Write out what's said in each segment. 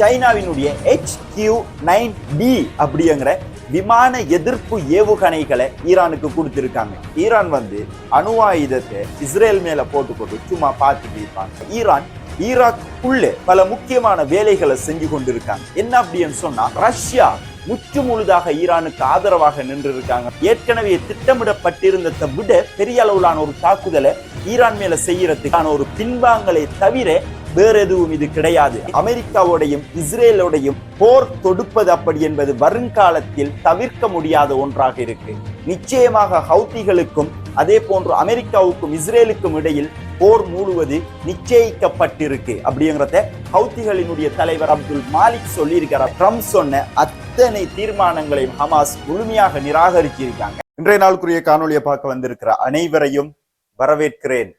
சைனாவினுடைய H Q nine D அப்படிங்கிற விமான எதிர்ப்பு ஏவுகணைகளை ஈரானுக்கு கொடுத்துருக்காங்க. ஈரான் வந்து அணு ஆயுதத்தை இஸ்ரேல் மேல போட்டு போட்டு சும்மா பார்த்துட்டு இருப்பாங்க. ஈரான் ஈராக்குள்ளே பல முக்கியமான வேலைகளை செஞ்சு கொண்டிருக்காங்க. என்ன அப்படின்னு சொன்னா ரஷ்யா முற்று முழுதாக ஈரானுக்கு ஆதரவாக நின்று இருக்காங்க ஏற்கனவே திட்டமிடப்பட்டிருந்ததை விட பெரிய அளவிலான ஒரு தாக்குதலை ஈரான் மேல செய்யறதுக்கான ஒரு பின்வாங்கலை தவிர வேற எதுவும் இது கிடையாது. அமெரிக்காவோடையும் இஸ்ரேலோடையும் போர் தொடுப்பது அப்படி என்பது வருங்காலத்தில் தவிர்க்க முடியாத ஒன்றாக இருக்கு. நிச்சயமாக ஹவுத்திகளுக்கும் அதே போன்று அமெரிக்காவுக்கும் இஸ்ரேலுக்கும் இடையில் போர் மூடுவது நிச்சயிக்கப்பட்டிருக்கு. அப்படிங்கிறத ஹவுத்திகளினுடைய தலைவர் அப்துல் மாலிக் சொல்லியிருக்கிறார் ட்ரம்ப் சொன்ன அத்தனை தீர்மானங்களையும் ஹமாஸ் முழுமையாக நிராகரிச்சிருக்காங்க. இன்றைய நாளுக்குரிய காணொலியை பார்க்க வந்திருக்கிற அனைவரையும் வரவேற்கிறேன்.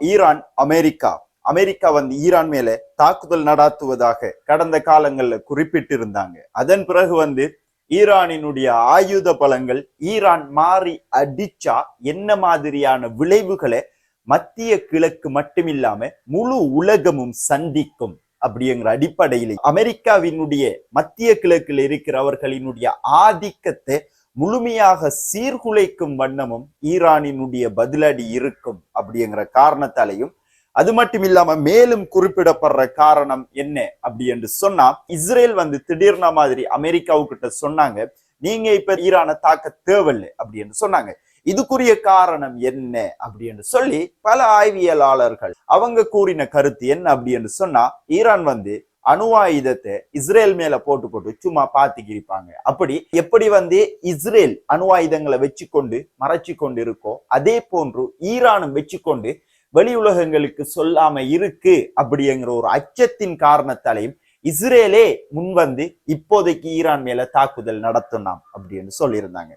Iran America. அமெரிக்கா வந்து ஈரான் மேல தாக்குதல் நடாத்துவதாக கடந்த காலங்கள்ல குறிப்பிட்டிருந்தாங்க. அதன் பிறகு வந்து ஈரானினுடைய ஆயுத பலங்கள் ஈரான் மாறி அடிச்சா என்ன மாதிரியான விளைவுகளை மத்திய கிழக்கு மட்டுமில்லாம முழு உலகமும் சந்திக்கும் அப்படிங்கிற அடிப்படையில் அமெரிக்காவினுடைய மத்திய கிழக்கில் இருக்கிற அவர்களினுடைய ஆதிக்கத்தை முழுமையாக சீர்குலைக்கும் வண்ணமும் ஈரானினுடைய பதிலடி இருக்கும் அப்படிங்கிற காரணத்தாலையும் அது மட்டும் இல்லாம மேலும் குறிப்பிடப்படுற காரணம் என்ன அப்படி என்று சொன்னா இஸ்ரேல் வந்து திடீர்ன மாதிரி அமெரிக்காவுக்கிட்ட சொன்னாங்க நீங்க இப்ப ஈரானை தாக்க தேவையில்லை அப்படி என்று சொன்னாங்க. இதுக்குரிய காரணம் என்ன அப்படி என்று சொல்லி பல ஆய்வியலாளர்கள் அவங்க கூறின கருத்து என்ன அப்படி என்று சொன்னா ஈரான் வந்து அணு ஆயுதத்தை இஸ்ரேல் மேல போட்டு போட்டு சும்மா பாத்துக்கிருப்பாங்க அப்படி எப்படி வந்து இஸ்ரேல் அணு ஆயுதங்களை வச்சு கொண்டு மறைச்சு கொண்டு இருக்கோ அதே போன்று ஈரானும் வச்சு கொண்டு வெளி உலகங்களுக்கு சொல்லாம இருக்கு அப்படிங்கிற ஒரு அச்சத்தின் காரணத்தாலையும் இஸ்ரேலே முன்வந்து இப்போதைக்கு ஈரான் மேல தாக்குதல் நடத்தினாம் அப்படின்னு சொல்லியிருந்தாங்க.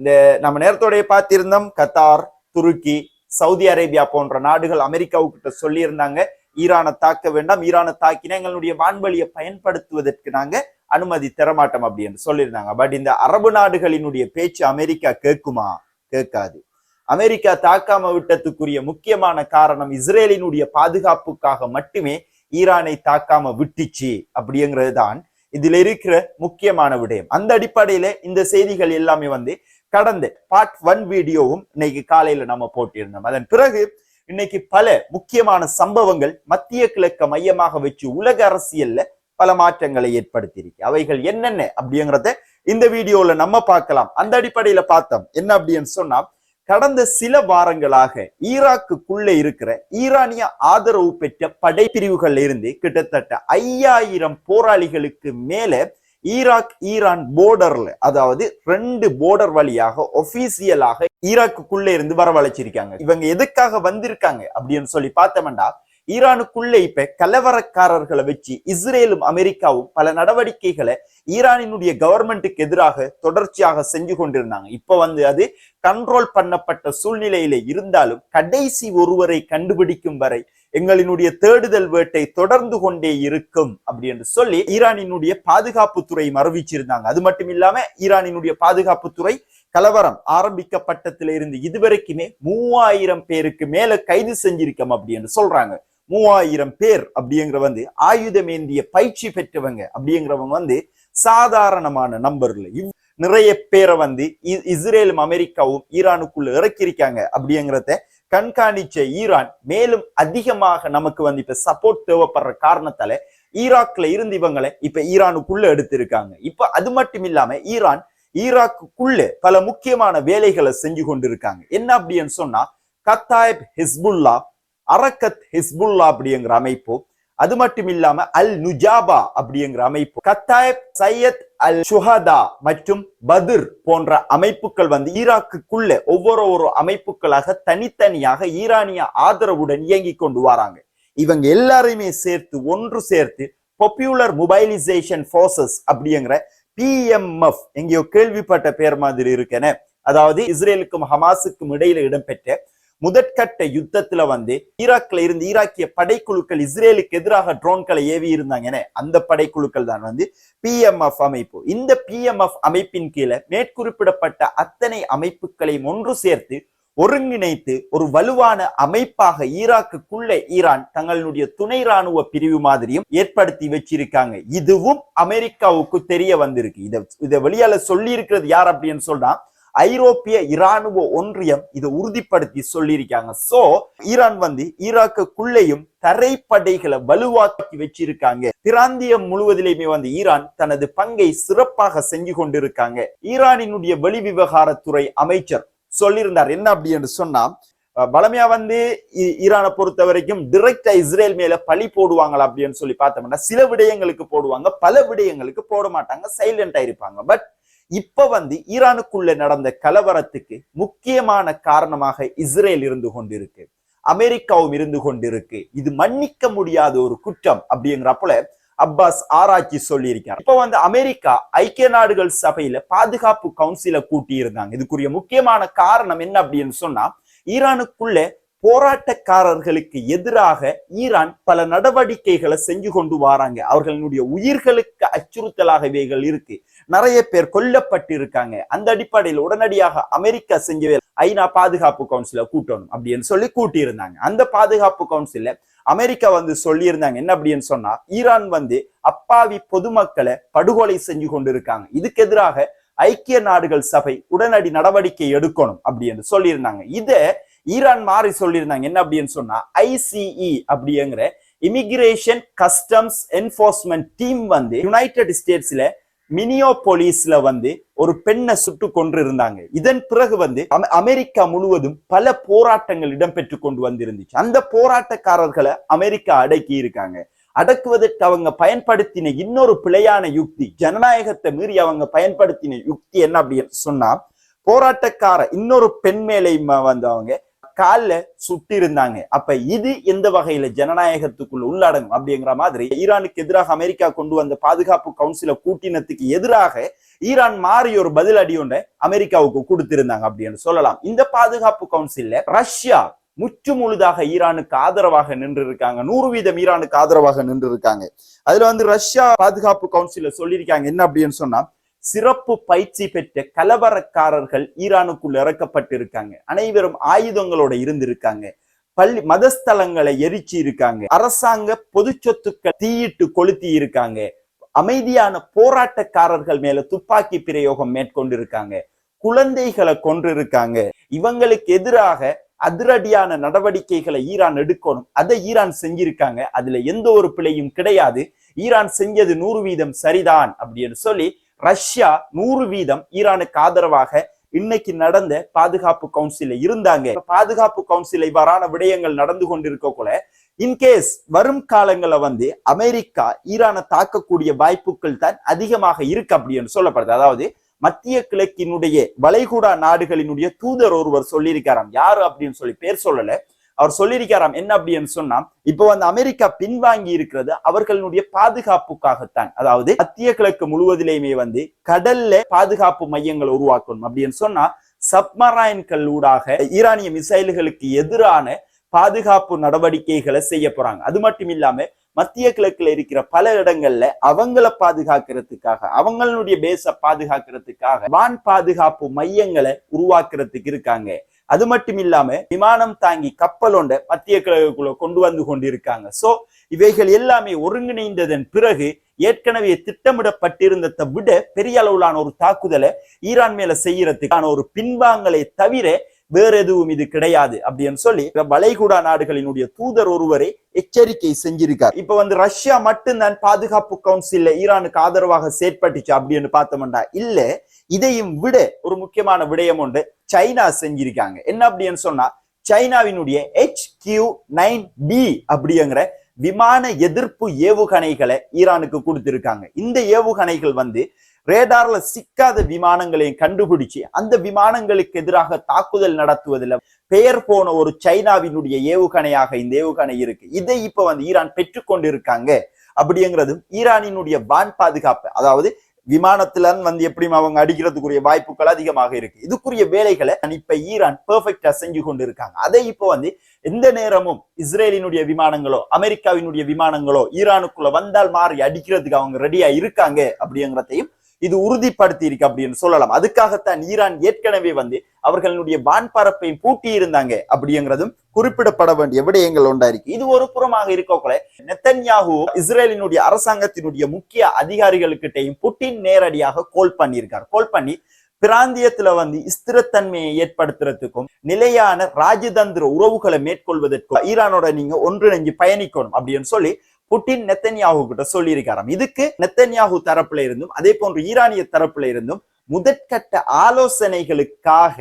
இந்த நம்ம நேரத்தோடைய பார்த்திருந்தோம் கத்தார் துருக்கி சவுதி அரேபியா போன்ற நாடுகள் அமெரிக்காவுக்கிட்ட சொல்லியிருந்தாங்க ஈரானை தாக்க வேண்டாம் ஈரானை தாக்கினா எங்களுடைய வான்வழியை பயன்படுத்துவதற்கு நாங்க அனுமதி தரமாட்டோம் அப்படின்னு சொல்லியிருந்தாங்க. பட் இந்த அரபு நாடுகளினுடைய பேச்சு அமெரிக்கா கேட்குமா? கேட்காது. அமெரிக்கா தாக்காம விட்டதுக்குரிய முக்கியமான காரணம் இஸ்ரேலினுடைய பாதுகாப்புக்காக மட்டுமே ஈரானை தாக்காம விட்டுச்சு அப்படிங்கிறது தான் இதுல இருக்கிற முக்கியமான விடயம். அந்த அடிப்படையில இந்த செய்திகள் எல்லாமே வந்து கடந்த பார்ட் ஒன் வீடியோவும் இன்னைக்கு காலையில நம்ம போட்டிருந்தோம். அதன் பிறகு இன்னைக்கு பல முக்கியமான சம்பவங்கள் மத்திய கிழக்க மையமாக வச்சு உலக அரசியல்ல பல மாற்றங்களை ஏற்படுத்தியிருக்கு. அவைகள் என்னென்ன அப்படிங்கிறத இந்த வீடியோல நம்ம பார்க்கலாம். அந்த அடிப்படையில பார்த்தோம். என்ன அப்படின்னு சொன்னா கடந்த சில வாரங்களாக ஈராக்குக்குள்ள இருக்கிற ஈரானிய ஆதரவு பெற்ற படைப்பிரிவுகள் இருந்து கிட்டத்தட்ட ஐயாயிரம் போராளிகளுக்கு மேல ஈராக் ஈரான் போர்டர்ல அதாவது ரெண்டு போர்டர் வழியாக ஒபிசியலாக ஈராக்குக்குள்ள இருந்து வரவழைச்சிருக்காங்க. இவங்க எதுக்காக வந்திருக்காங்க அப்படின்னு சொல்லி பார்த்தோம்னா ஈரானுக்குள்ளே இப்ப கலவரக்காரர்களை வச்சு இஸ்ரேலும் அமெரிக்காவும் பல நடவடிக்கைகளை ஈரானினுடைய கவர்மெண்ட்டுக்கு எதிராக தொடர்ச்சியாக செஞ்சு கொண்டிருந்தாங்க. இப்ப வந்து அது கண்ட்ரோல் பண்ணப்பட்ட சூழ்நிலையில இருந்தாலும் கடைசி ஒருவரை கண்டுபிடிக்கும் வரை எங்களினுடைய தேடுதல் வேட்டை தொடர்ந்து கொண்டே இருக்கும் அப்படி என்று சொல்லி ஈரானினுடைய பாதுகாப்பு துறை மறுவிச்சிருந்தாங்க அது மட்டும் இல்லாம ஈரானினுடைய பாதுகாப்பு துறை கலவரம் ஆரம்பிக்கப்பட்டதுல இருந்து இதுவரைக்குமே மூவாயிரம் பேருக்கு மேல கைது செஞ்சிருக்கோம் அப்படி என்று சொல்றாங்க. மூவாயிரம் பேர் அப்படிங்கிற வந்து ஆயுதமேந்திய பயிற்சி பெற்றவங்க அப்படிங்கிறவங்க வந்து சாதாரணமான நம்பர்ல இவ் நிறைய பேரை வந்து இஸ்ரேலும் அமெரிக்காவும் ஈரானுக்குள்ள இறக்கியிருக்காங்க அப்படிங்கிறத கண்காணிச்ச ஈரான் மேலும் அதிகமாக நமக்கு வந்து இப்ப சப்போர்ட் தேவைப்படுற காரணத்தால ஈராக்ல இருந்து இவங்களை இப்ப ஈரானுக்குள்ள எடுத்திருக்காங்க. இப்ப அது மட்டும் இல்லாம ஈரான் ஈராக்குக்குள்ள பல முக்கியமான வேலைகளை செஞ்சு கொண்டிருக்காங்க. என்ன அப்படின்னு சொன்னா கத்தாயப் ஹிஸ்புல்லா அரக்கத் ஹிஸ்புல்லா அப்படிங்கிற அமைப்பு. அது மட்டும் இல்லாம அல் நுஜாபா அப்படிங்கிற அமைப்பு. கத்தாயப் சையத் அல் சுஹதா மற்றும் பதிர் போன்ற அமைப்புகள் வந்து ஈராக்குக்குள்ள ஒவ்வொரு ஒரு அமைப்புகளாக தனித்தனியாக ஈரானிய ஆதரவுடன் இயங்கி கொண்டு வராங்க. இவங்க எல்லாரையுமே சேர்த்து ஒன்று சேர்த்து பாப்புலர் மொபைலைசேஷன் ஃபோர்ஸஸ் அப்படிங்கிற பிஎம்எஃப் எங்கேயோ கேள்விப்பட்ட பேர் மாதிரி இருக்கேன. அதாவது இஸ்ரேலுக்கும் ஹமாஸுக்கும் இடையில இடம்பெற்ற முதற்கட்ட யுத்தத்துல வந்து ஈராக்ல இருந்து ஈராக்கிய படைக்குழுக்கள் இஸ்ரேலுக்கு எதிராக ட்ரோன்களை ஏவி இருந்தாங்க அந்த படைக்குழுக்கள் தான் வந்து பிஎம்எஃப் அமைப்பு. இந்த பிஎம்எஃப் அமைப்பின் கீழே மேற்குறிப்பிடப்பட்ட அத்தனை அமைப்புகளையும் ஒன்று சேர்த்து ஒருங்கிணைத்து ஒரு வலுவான அமைப்பாக ஈராக்குக்குள்ளே ஈரான் தங்களுடைய துணை ராணுவ பிரிவு மாதிரியும் ஏற்படுத்தி வச்சிருக்காங்க. இதுவும் அமெரிக்காவுக்கு தெரிய வந்திருக்கு. இதை இதை வெளியால சொல்லி இருக்கிறது யார் அப்படின்னு சொன்னா ஐரோப்பிய இராணுவ ஒன்றியம் இதை உறுதிப்படுத்தி சொல்லியிருக்காங்க. சோ ஈரான் வந்து ஈராக்குள்ளேயும் தரைப்படைகளை வலுவாக்கி வச்சிருக்காங்க. பிராந்தியம் முழுவதிலுமே வந்து ஈரான் தனது பங்கை சிறப்பாக செஞ்சு கொண்டிருக்காங்க. ஈரானினுடைய வெளிவிவகாரத்துறை அமைச்சர் சொல்லியிருந்தார். என்ன அப்படி என்று சொன்னா பழமையா வந்து ஈ- ஈரானை பொறுத்த வரைக்கும் டிரெக்டா இஸ்ரேல் மேல பழி போடுவாங்களா அப்படின்னு சொல்லி பார்த்தோம்னா சில விடயங்களுக்கு போடுவாங்க பல விடயங்களுக்கு போட மாட்டாங்க சைலண்டா இருப்பாங்க. பட் இப்ப வந்து ஈரானுக்குள்ள நடந்த கலவரத்துக்கு முக்கியமான காரணமாக இஸ்ரேல் இருந்து கொண்டிருக்கு. அமெரிக்காவும் இருந்து கொண்டிருக்கு. இது மன்னிக்க முடியாத ஒரு குற்றம் அப்படிங்கிறப்பல அப்பாஸ் ஆராய்ச்சி சொல்லியிருக்கார். இப்ப வந்து அமெரிக்கா ஐக்கிய நாடுகள் சபையில பாதுகாப்பு கவுன்சில கூட்டி இருந்தாங்க இதுக்குரிய முக்கியமான காரணம் என்ன அப்படின்னு சொன்னா ஈரானுக்குள்ள போராட்டக்காரர்களுக்கு எதிராக ஈரான் பல நடவடிக்கைகளை செஞ்சு கொண்டு வராங்க. அவர்களுடைய உயிர்களுக்கு அச்சுறுத்தலாக இவைகள் இருக்கு. நிறைய பேர் கொல்லப்பட்டு இருக்காங்க அந்த அடிப்படையில் உடனடியாக அமெரிக்கா செஞ்சவே ஐநா பாதுகாப்பு கவுன்சில கூட்டணும் அப்படின்னு சொல்லி கூட்டியிருந்தாங்க. அந்த பாதுகாப்பு கவுன்சில அமெரிக்கா வந்து சொல்லியிருந்தாங்க. என்ன அப்படின்னு சொன்னா ஈரான் வந்து அப்பாவி பொதுமக்களை படுகொலை செஞ்சு கொண்டு இருக்காங்க இதுக்கு எதிராக ஐக்கிய நாடுகள் சபை உடனடி நடவடிக்கை எடுக்கணும் அப்படின்னு சொல்லியிருந்தாங்க. இதை ஈரான் மாறி சொல்லியிருந்தாங்க. என்ன அப்படின்னு சொன்னா ஐசிஇ அப்படிங்கிற இமிகிரேஷன் கஸ்டம்ஸ் என்போர்ஸ்மெண்ட் டீம் வந்து யுனைடெட் ஸ்டேட்ஸ்ல மினியோபோலிஸ்ல வந்து ஒரு பெண்ணை சுட்டு கொன்று இருந்தாங்க இதன் பிறகு வந்து அமெரிக்கா முழுவதும் பல போராட்டங்கள் இடம்பெற்று கொண்டு வந்திருந்துச்சு. அந்த போராட்டக்காரர்களை அமெரிக்கா அடக்கி இருக்காங்க. அடக்குவதற்கு அவங்க பயன்படுத்தின இன்னொரு பிழையான யுக்தி ஜனநாயகத்தை மீறி அவங்க பயன்படுத்தின யுக்தி என்ன அப்படின்னு சொன்னா போராட்டக்கார இன்னொரு பெண் மேலே வந்து அவங்க கால்ல சுட்டி இருந்தாங்க அப்ப இது எந்த வகையில ஜனநாயகத்துக்குள்ள உள்ளடங்கும் அப்படிங்கிற மாதிரி ஈரானுக்கு எதிராக அமெரிக்கா கொண்டு வந்த பாதுகாப்பு கவுன்சில கூட்டினத்துக்கு எதிராக ஈரான் மாறி ஒரு பதில் அடி ஒன்றை அமெரிக்காவுக்கு கொடுத்திருந்தாங்க அப்படின்னு சொல்லலாம். இந்த பாதுகாப்பு கவுன்சில்ல ரஷ்யா முற்று முழுதாக ஈரானுக்கு ஆதரவாக நின்று இருக்காங்க நூறு வீதம் ஈரானுக்கு ஆதரவாக நின்று இருக்காங்க அதுல வந்து ரஷ்யா பாதுகாப்பு கவுன்சில சொல்லியிருக்காங்க. என்ன அப்படின்னு சொன்னா சிறப்பு பயிற்சி பெற்ற கலவரக்காரர்கள் ஈரானுக்குள் இறக்கப்பட்டிருக்காங்க. அனைவரும் ஆயுதங்களோட இருந்திருக்காங்க. பள்ளி மதஸ்தலங்களை எரிச்சு இருக்காங்க அரசாங்க பொது சொத்துக்கள் தீயிட்டு கொளுத்தி இருக்காங்க அமைதியான போராட்டக்காரர்கள் மேல துப்பாக்கி பிரயோகம் மேற்கொண்டிருக்காங்க. குழந்தைகளை கொன்றிருக்காங்க. இவங்களுக்கு எதிராக அதிரடியான நடவடிக்கைகளை ஈரான் எடுக்கணும். அதை ஈரான் செஞ்சிருக்காங்க. அதுல எந்த ஒரு பிழையும் கிடையாது. ஈரான் செஞ்சது நூறு வீதம் சரிதான் அப்படின்னு சொல்லி ரஷ்யா நூறு வீதம் ஈரானுக்கு ஆதரவாக இன்னைக்கு நடந்த பாதுகாப்பு கவுன்சில இருந்தாங்க. பாதுகாப்பு கவுன்சில் இவ்வாறான விடயங்கள் நடந்து கொண்டிருக்க கூட இன்கேஸ் வரும் காலங்களில் வந்து அமெரிக்கா ஈரானை தாக்கக்கூடிய வாய்ப்புகள் தான் அதிகமாக இருக்கு அப்படின்னு சொல்லப்படுது. அதாவது மத்திய கிழக்கினுடைய வளைகுடா நாடுகளினுடைய தூதர் ஒருவர் சொல்லியிருக்காராம். யாரு அப்படின்னு சொல்லி பேர் சொல்லல. அவர் சொல்லியிருக்காராம் என்ன அப்படின்னு சொன்னா இப்போ வந்து அமெரிக்கா பின்வாங்கி இருக்கிறது அவர்களுடைய பாதுகாப்புக்காகத்தான். அதாவது மத்திய கிழக்கு முழுவதிலேயுமே வந்து கடல்ல பாதுகாப்பு மையங்களை உருவாக்கணும். அப்படின்னு சொன்னா சப்மரைன்கள் ஊடாக ஈரானிய மிசைல்களுக்கு எதிரான பாதுகாப்பு நடவடிக்கைகளை செய்ய போறாங்க. அது மட்டும் இல்லாம மத்திய கிழக்குல இருக்கிற பல இடங்கள்ல அவங்கள பாதுகாக்கிறதுக்காக அவங்களுடைய பேச பாதுகாக்கிறதுக்காக வான் பாதுகாப்பு மையங்களை உருவாக்குறதுக்கு இருக்காங்க. அது மட்டும் இல்லாம விமானம் தாங்கி கப்பல் ஒன்றை மத்திய கிழக்குள்ள கொண்டு வந்து கொண்டிருக்காங்க. சோ இவைகள் எல்லாமே ஒருங்கிணைந்ததன் பிறகு ஏற்கனவே திட்டமிடப்பட்டிருந்ததை விட பெரிய அளவிலான ஒரு தாக்குதலை ஈரான் மேல செய்யறதுக்கான ஒரு பின்வாங்கலை தவிர வேற எதுவும் இது கிடையாது அப்படின்னு சொல்லி வளைகுடா நாடுகளினுடைய தூதர் ஒருவரை எச்சரிக்கை செஞ்சிருக்கார். இப்ப வந்து ரஷ்யா மட்டும்தான் பாதுகாப்பு கவுன்சில்ல ஈரானுக்கு ஆதரவாக செயற்பட்டுச்சு அப்படின்னு பார்த்தோம்டா இல்ல இதையும் விட ஒரு முக்கியமான விடயம் ஒன்று சைனா செஞ்சிருக்காங்க. என்ன அப்படின்னு சொன்னா சைனாவினுடைய எச் கியூ நைன் பி அப்படிங்கிற விமான எதிர்ப்பு ஏவுகணைகளை ஈரானுக்கு கொடுத்திருக்காங்க. இந்த ஏவுகணைகள் வந்து ரேடார்ல சிக்காத விமானங்களையும் கண்டுபிடிச்சு அந்த விமானங்களுக்கு எதிராக தாக்குதல் நடத்துவதில் பெயர் போன ஒரு சைனாவினுடைய ஏவுகணையாக இந்த ஏவுகணை இருக்கு. இதை இப்ப வந்து ஈரான் பெற்றுக்கொண்டிருக்காங்க. அப்படிங்கிறதும் ஈரானினுடைய வான் பாதுகாப்பு அதாவது விமானத்துல வந்து எப்படியும் அவங்க அடிக்கிறதுக்குரிய வாய்ப்புகள் அதிகமாக இருக்கு. இதுக்குரிய வேலைகளை இப்ப ஈரான் பெர்ஃபெக்டா செஞ்சு கொண்டு இருக்காங்க அதை இப்போ வந்து எந்த நேரமும் இஸ்ரேலினுடைய விமானங்களோ அமெரிக்காவினுடைய விமானங்களோ ஈரானுக்குள்ள வந்தால் மாறி அடிக்கிறதுக்கு அவங்க ரெடியா இருக்காங்க அப்படிங்கிறதையும் இது உறுதிப்படுத்தி இருக்கு அப்படின்னு சொல்லலாம். அதுக்காகத்தான் ஈரான் ஏற்கனவே வந்து அவர்களுடைய வான்பரப்பை பூட்டி இருந்தாங்க அப்படிங்கிறதும் குறிப்பிடப்பட வேண்டிய விடயங்கள் ஒன்றா இருக்கு. இது ஒரு புறமாக இருக்கக்கூட நெத்தன்யாகு இஸ்ரேலினுடைய அரசாங்கத்தினுடைய முக்கிய அதிகாரிகளுக்கிட்டையும் புட்டின் நேரடியாக கோல் பண்ணியிருக்கார். கோல் பண்ணி பிராந்தியத்துல வந்து ஸ்திரத்தன்மையை ஏற்படுத்துறதுக்கும் நிலையான ராஜதந்திர உறவுகளை மேற்கொள்வதற்கும் ஈரானோட நீங்க ஒன்றிணைஞ்சு பயணிக்கணும் அப்படின்னு சொல்லி புட்டின் நெத்தன்யாகு கிட்ட சொல்லியிருக்காராம் இதுக்கு நெத்தன்யாகு தரப்புல இருந்தும் அதே போன்று ஈரானிய தரப்புல இருந்தும் முதற்கட்ட ஆலோசனைகளுக்காக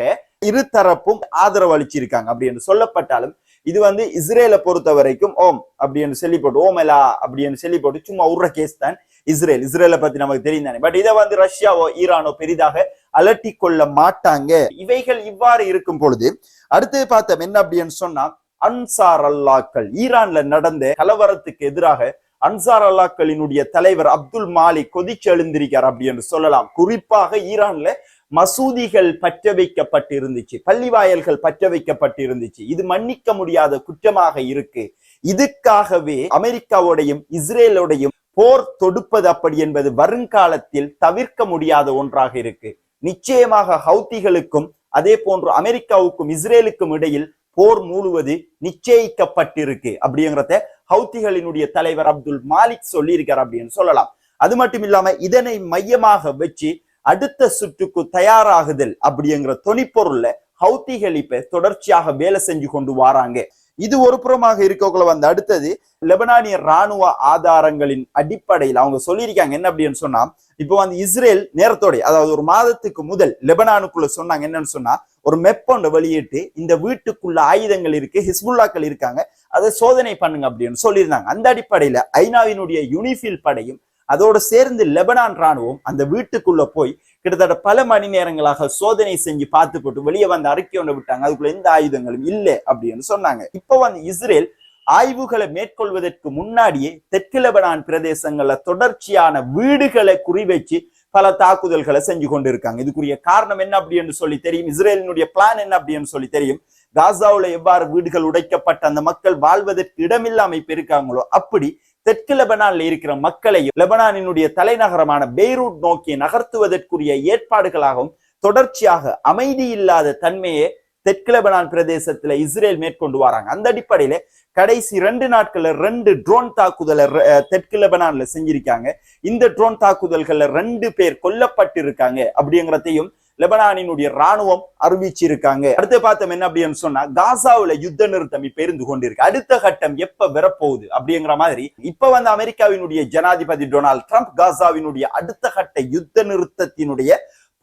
இரு தரப்பும் ஆதரவு அளிச்சிருக்காங்க அப்படின்னு சொல்லப்பட்டாலும் இது வந்து இஸ்ரேலை பொறுத்த வரைக்கும் ஓம் அப்படின்னு சொல்லி போட்டு ஓமலா அப்படின்னு சொல்லி போட்டு சும்மா உருற கேஸ் தான் இஸ்ரேல். இஸ்ரேலை பத்தி நமக்கு தெரியும் தானே பட் இதை வந்து ரஷ்யாவோ ஈரானோ பெரிதாக அலட்டி கொள்ள மாட்டாங்க. இவைகள் இவ்வாறு இருக்கும் பொழுது அடுத்து பார்த்தோம் என்ன அப்படின்னு சொன்னா அன்சார் அல்லாக்கள். ஈரான்ல நடந்த கலவரத்துக்கு எதிராக அன்சார் அல்லாக்களினுடைய தலைவர் அப்துல் மாலிக் கொதிச்சு எழுந்திருக்கார் அப்படி என்று சொல்லலாம். குறிப்பாக ஈரான்ல மசூதிகள் பற்ற வைக்கப்பட்டு இருந்துச்சு பள்ளி வாயல்கள் பற்ற வைக்கப்பட்டு இருந்துச்சு இது மன்னிக்க முடியாத குற்றமாக இருக்கு. இதுக்காகவே அமெரிக்காவோடையும் இஸ்ரேலோடையும் போர் தொடுப்பது அப்படி என்பது வருங்காலத்தில் தவிர்க்க முடியாத ஒன்றாக இருக்கு. நிச்சயமாக ஹவுத்திகளுக்கும் அதே போன்று அமெரிக்காவுக்கும் இஸ்ரேலுக்கும் இடையில் போர் மூழுவது நிச்சயிக்கப்பட்டிருக்கு அப்படிங்கிறத ஹவுத்திகளினுடைய தலைவர் அப்துல் மாலிக் சொல்லியிருக்கார் அப்படின்னு சொல்லலாம். அது மட்டும் இல்லாம இதனை மையமாக வச்சு அடுத்த சுற்றுக்கு தயாராகுதல் அப்படிங்கிற தொனிப்பொருள்ல ஹவுத்திகள் இப்ப தொடர்ச்சியாக வேலை செஞ்சு கொண்டு வராங்க. இது ஒரு புறமாக இருக்கக்குள்ள வந்து அடுத்தது லெபனானிய ராணுவ ஆதாரங்களின் அடிப்படையில் அவங்க சொல்லியிருக்காங்க. என்ன அப்படின்னு சொன்னா இப்போ வந்து இஸ்ரேல் நேரத்தோடைய அதாவது ஒரு மாதத்துக்கு முதல் லெபனானுக்குள்ள சொன்னாங்க. என்னன்னு சொன்னா ஒரு மெப்பொண்ட வெளியிட்டு இந்த வீட்டுக்குள்ள ஆயுதங்கள் இருக்கு ஹிஸ்புல்லாக்கள் இருக்காங்க அதை சோதனை பண்ணுங்க அப்படின்னு சொல்லியிருந்தாங்க. அந்த அடிப்படையில ஐநாவினுடைய யூனிஃபில் படையும் அதோட சேர்ந்து லெபனான் ராணுவம் அந்த வீட்டுக்குள்ள போய் கிட்டத்தட்ட பல மணி நேரங்களாக சோதனை செஞ்சு பார்த்து போட்டு வெளியே வந்து அறிக்கை ஒன்று விட்டாங்க. அதுக்குள்ள எந்த ஆயுதங்களும் இல்லை அப்படின்னு சொன்னாங்க. இப்போ வந்து இஸ்ரேல் ஆய்வுகளை மேற்கொள்வதற்கு முன்னாடியே தெற்கு லெபனான் பிரதேசங்கள்ல தொடர்ச்சியான வீடுகளை குறிவைச்சு பல தாக்குதல்களை செஞ்சு கொண்டு இருக்காங்க இதுக்குரிய காரணம் என்ன அப்படின்னு சொல்லி தெரியும். இஸ்ரேலினுடைய பிளான் என்ன அப்படின்னு சொல்லி தெரியும். காசாவில் எவ்வாறு வீடுகள் உடைக்கப்பட்ட அந்த மக்கள் வாழ்வதற்கு இடமில்லாம இப்ப இருக்காங்களோ அப்படி தெற்கு லெபனானில் இருக்கிற மக்களையும் லெபனானினுடைய தலைநகரமான பெய்ரூட் நோக்கி நகர்த்துவதற்குரிய ஏற்பாடுகளாகவும் தொடர்ச்சியாக அமைதி இல்லாத தன்மையை தெற்கு லெபனான் பிரதேசத்துல இஸ்ரேல் மேற்கொண்டு வராங்க. அந்த அடிப்படையில கடைசி ரெண்டு நாட்கள்ல ரெண்டு ட்ரோன் தாக்குதலை தெற்கு லெபனான்ல செஞ்சிருக்காங்க. இந்த ட்ரோன் தாக்குதல்கள்ல ரெண்டு பேர் கொல்லப்பட்டிருக்காங்க அப்படிங்கிறதையும் லெபனானினுடைய ராணுவம் அறிவிச்சிருக்காங்க. அடுத்து பார்த்தோம் என்ன அப்படின்னு சொன்னா காசாவுல யுத்த நிறுத்தம் இப்ப இருந்து கொண்டிருக்கு. அடுத்த கட்டம் எப்ப வரப்போகுது அப்படிங்கிற மாதிரி இப்ப வந்து அமெரிக்காவினுடைய ஜனாதிபதி டொனால்ட் ட்ரம்ப் காசாவினுடைய அடுத்த கட்ட யுத்த நிறுத்தத்தினுடைய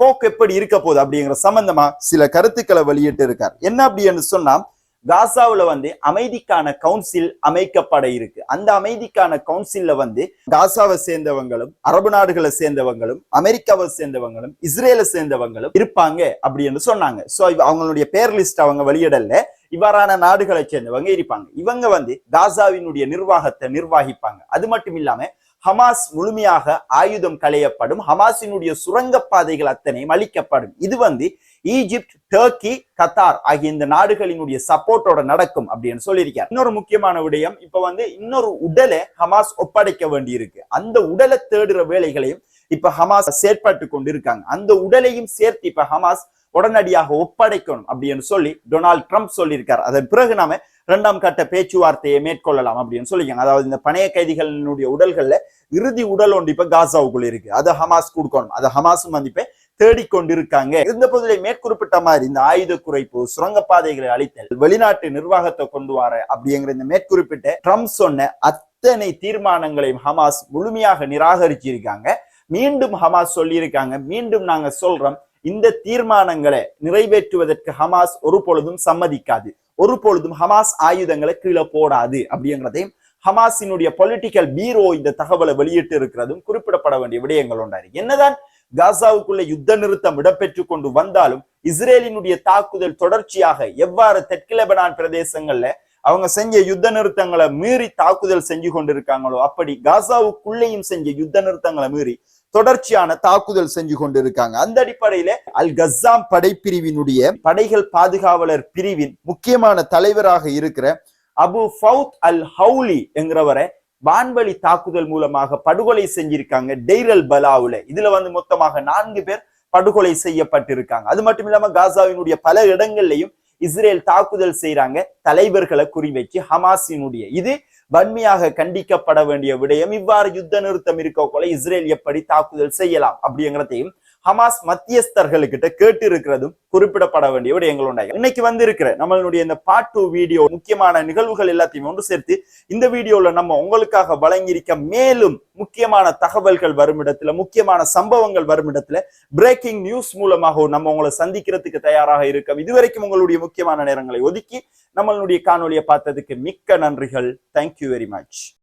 போக்கு எப்படி இருக்க போகுது அப்படிங்கிற சம்பந்தமா சில கருத்துக்களை வெளியிட்டு இருக்கார் என்ன அப்படின்னு சொன்னா காசாவுல வந்து அமைதிக்கான கவுன்சில் அமைக்கப்பட இருக்கு. அந்த அமைதிக்கான கவுன்சில்ல வந்து காசாவை சேர்ந்தவங்களும் அரபு நாடுகளை சேர்ந்தவங்களும் அமெரிக்காவை சேர்ந்தவங்களும் இஸ்ரேலை சேர்ந்தவங்களும் இருப்பாங்க அப்படின்னு சொன்னாங்க. சோ அவங்களுடைய பேர் லிஸ்ட் அவங்க வெளியிடல. இவ்வாறான நாடுகளை சேர்ந்தவங்க இருப்பாங்க. இவங்க வந்து காசாவினுடைய நிர்வாகத்தை நிர்வாகிப்பாங்க. அது மட்டும் இல்லாம ஹமாஸ் முழுமையாக ஆயுதம் களையப்படும் ஹமாஸினுடைய சுரங்கப்பாதைகள் அத்தனையும் அளிக்கப்படும் இது வந்து ஈஜிப்ட் டர்க்கி கத்தார் ஆகிய இந்த நாடுகளினுடைய சப்போர்ட்டோட நடக்கும் அப்படின்னு சொல்லியிருக்கார். இன்னொரு முக்கியமான விடயம் இப்ப வந்து இன்னொரு உடலை ஹமாஸ் ஒப்படைக்க வேண்டி இருக்கு அந்த உடலை தேடுற வேலைகளையும் இப்ப ஹமாஸ் செயற்பட்டு கொண்டு இருக்காங்க அந்த உடலையும் சேர்த்து இப்ப ஹமாஸ் உடனடியாக ஒப்படைக்கணும் அப்படின்னு சொல்லி டொனால்ட் ட்ரம்ப் சொல்லியிருக்கார். அதன் பிறகு நாம இரண்டாம் கட்ட பேச்சுவார்த்தையை மேற்கொள்ளலாம் அப்படின்னு சொல்லியிருக்காங்க. அதாவது இந்த பணைய கைதிகளினுடைய உடல்கள்ல இறுதி உடல் ஒன்று இப்ப காசாவுக்குள்ள இருக்கு. அதை ஹமாஸ் கொடுக்கணும். அதை ஹமாஸும் வந்து தேடிக்கொண்டிருக்காங்க. இருந்த போதிலே மேற்குறிப்பிட்ட மாதிரி இந்த ஆயுத குறைப்பு சுரங்கப்பாதைகளை அளித்தல் வெளிநாட்டு நிர்வாகத்தை கொண்டு வர அப்படிங்கிற இந்த மேற்குறிப்பிட்ட ட்ரம்ப் சொன்ன அத்தனை தீர்மானங்களையும் ஹமாஸ் முழுமையாக நிராகரிச்சிருக்காங்க. மீண்டும் ஹமாஸ் சொல்லியிருக்காங்க. மீண்டும் நாங்க சொல்றோம் இந்த தீர்மானங்களை நிறைவேற்றுவதற்கு ஹமாஸ் ஒரு பொழுதும் சம்மதிக்காது. ஒரு பொழுதும் ஹமாஸ் ஆயுதங்களை கீழே போடாது அப்படிங்கிறதையும் ஹமாஸினுடைய பொலிட்டிக்கல் பீரோ இந்த தகவலை வெளியிட்டு இருக்கிறதும் குறிப்பிடப்பட வேண்டிய விடயங்கள் உண்டாரு என்னதான் காசாவுக்குள்ள யுத்த நிறுத்தம் இடம்பெற்று கொண்டு வந்தாலும் இஸ்ரேலினுடைய தாக்குதல் தொடர்ச்சியாக எவ்வாறு தெற்கு லெபனான் பிரதேசங்கள்ல அவங்க செஞ்ச யுத்த நிறுத்தங்களை மீறி தாக்குதல் செஞ்சு கொண்டிருக்காங்களோ அப்படி காசாவுக்குள்ளேயும் செஞ்ச யுத்த நிறுத்தங்களை மீறி தொடர்ச்சியான தாக்குதல் செஞ்சு கொண்டிருக்காங்க. அந்த அடிப்படையில அல் கசாம் படைப்பிரிவினுடைய படைகள் பாதுகாவலர் பிரிவின் முக்கியமான தலைவராக இருக்கிற அபு ஃபவுத் அல் ஹவுலி என்கிறவரை வான்வழி தாக்குதல் மூலமாக படுகொலை செஞ்சிருக்காங்க. டெய்ரல் பலாவுல. இதுல வந்து மொத்தமாக நான்கு பேர் படுகொலை செய்யப்பட்டிருக்காங்க. அது மட்டும் இல்லாம காசாவினுடைய பல இடங்கள்லையும் இஸ்ரேல் தாக்குதல் செய்யறாங்க தலைவர்களை குறிவைச்சு ஹமாஸினுடைய. இது வன்மையாக கண்டிக்கப்பட வேண்டிய விடயம். இவ்வாறு யுத்த நிறுத்தம் இருக்க போல இஸ்ரேல் எப்படி தாக்குதல் செய்யலாம் அப்படிங்கிறதையும் ஹமாஸ் மத்தியஸ்தர்களுக்கிட்ட கேட்டு இருக்கிறதும் குறிப்பிடப்பட வேண்டிய விடயங்கள் உண்டாங்க இன்னைக்கு வந்து இருக்கிற நம்மளுடைய இந்த பார்ட் டூ வீடியோ முக்கியமான நிகழ்வுகள் எல்லாத்தையும் ஒன்று சேர்த்து இந்த வீடியோல நம்ம உங்களுக்காக வழங்கியிருக்க மேலும் முக்கியமான தகவல்கள் வரும் இடத்துல முக்கியமான சம்பவங்கள் வரும் இடத்துல பிரேக்கிங் நியூஸ் மூலமாக நம்ம உங்களை சந்திக்கிறதுக்கு தயாராக இருக்கோம் இதுவரைக்கும் உங்களுடைய முக்கியமான நேரங்களை ஒதுக்கி நம்மளுடைய காணொலியை பார்த்ததுக்கு மிக்க நன்றிகள். Thank you very much